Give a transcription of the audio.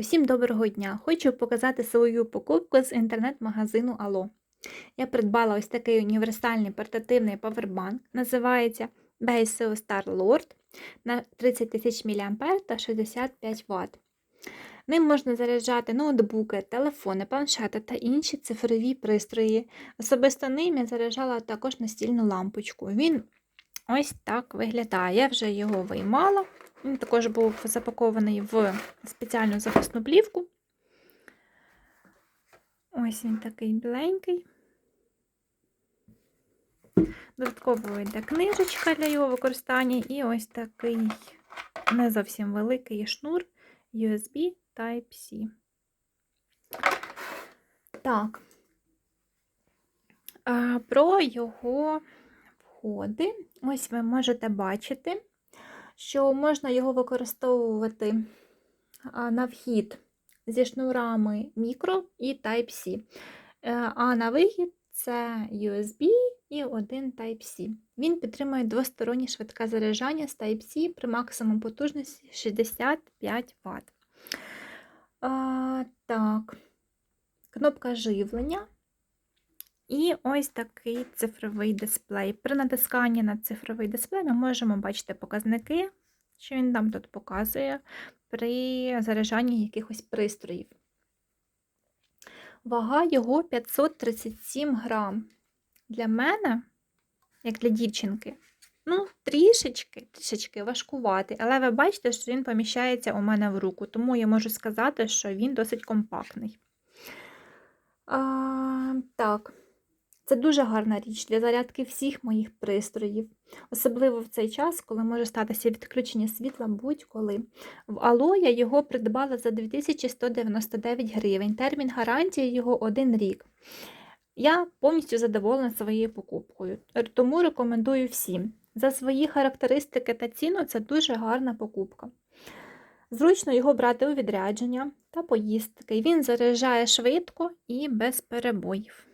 Усім доброго дня! Хочу показати свою покупку з інтернет-магазину Ало. Я придбала ось такий універсальний портативний павербанк. Називається BSO Star Lord на 30 тисяч мА та 65 Вт. Ним можна заряджати ноутбуки, телефони, планшети та інші цифрові пристрої. Особисто ним я заряджала також настільну лампочку. Він ось так виглядає. Я вже його виймала. Він також був запакований в спеціальну захисну плівку. Ось він такий біленький. Додатково йде книжечка для його використання, і ось такий не зовсім великий шнур USB Type-C. Так, про його входи. Ось ви можете бачити що можна його використовувати на вхід зі шнурами мікро і Type-C. Е, а на вихід це USB і один Type-C. Він підтримує двостороннє швидке заряджання з Type-C при максимум потужності 65 Вт. А, Так, кнопка живлення. І ось такий цифровий дисплей. При натисканні на цифровий дисплей ми можемо бачити показники, що він нам тут показує при заряджанні якихось пристроїв. Вага його 537 грам. Для мене, як для дівчинки, ну, трішечки, трішечки важкуватий, але ви бачите, що він поміщається у мене в руку, тому я можу сказати, що він досить компактний. А, Так. Це дуже гарна річ для зарядки всіх моїх пристроїв, особливо в цей час, коли може статися відключення світла будь-коли. В Ало я його придбала за 2199 гривень. Термін гарантії його один рік. Я повністю задоволена своєю покупкою, тому рекомендую всім. За свої характеристики та ціну це дуже гарна покупка. Зручно його брати у відрядження та поїздки. Він заряджає швидко і без перебоїв.